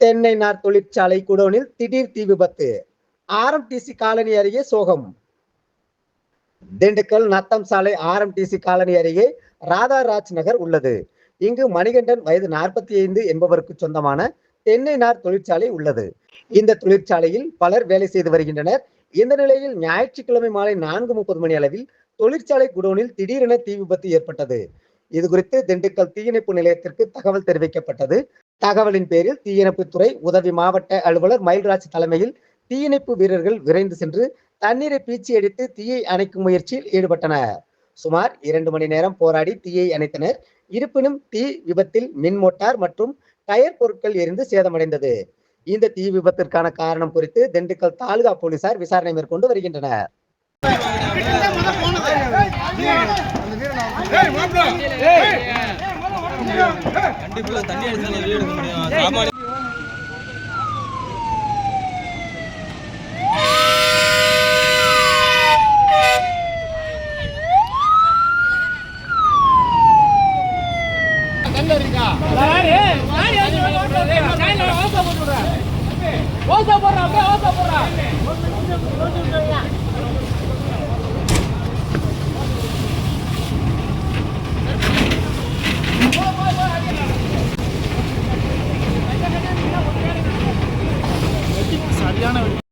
தென்னை நார் தொழிற்சாலை குடோனில் திடீர் தீ விபத்து. ஆர்எம்டிசி காலனி அருகே சோகம். திண்டுக்கல் நத்தம் சாலை ஆர்எம்டிசி காலனி அருகே ராதாராஜ் நகர் உள்ளது. இங்கு மணிகண்டன் வயது நாற்பத்தி ஐந்து என்பவருக்கு சொந்தமான தென்னை நார் தொழிற்சாலை உள்ளது. இந்த தொழிற்சாலையில் பலர் வேலை செய்து வருகின்றனர். இந்த நிலையில் ஞாயிற்றுக்கிழமை மாலை நான்கு முப்பது மணி அளவில் தொழிற்சாலை குடோனில் திடீரென தீ விபத்து ஏற்பட்டது. இது குறித்து திண்டுக்கல் தீயணைப்பு நிலையத்திற்கு தகவல் தெரிவிக்கப்பட்டது. தகவலின் பேரில் தீயணைப்புத்துறை உதவி மாவட்ட அலுவலர் மயில்ராஜ் தலைமையில் தீயணைப்பு வீரர்கள் விரைந்து சென்று தண்ணீரை பீச்சி அடித்து தீயை அணைக்கும் முயற்சியில் ஈடுபட்டனர். சுமார் இரண்டு மணி நேரம் போராடி தீயை அணைத்தனர். இருப்பினும் தீ விபத்தில் மின் மோட்டார் மற்றும் டயர் பொருட்கள் எரிந்து சேதமடைந்தது. இந்த தீ விபத்திற்கான காரணம் குறித்து திண்டுக்கல் தாலுகா போலீசார் விசாரணை மேற்கொண்டு வருகின்றனர். கண்டிப்பா தண்ணி அடிச்சா வெளியே எடுக்க முடியும் சாமான் ஓசா போடுறா அப்படியே ஓசா போடுறா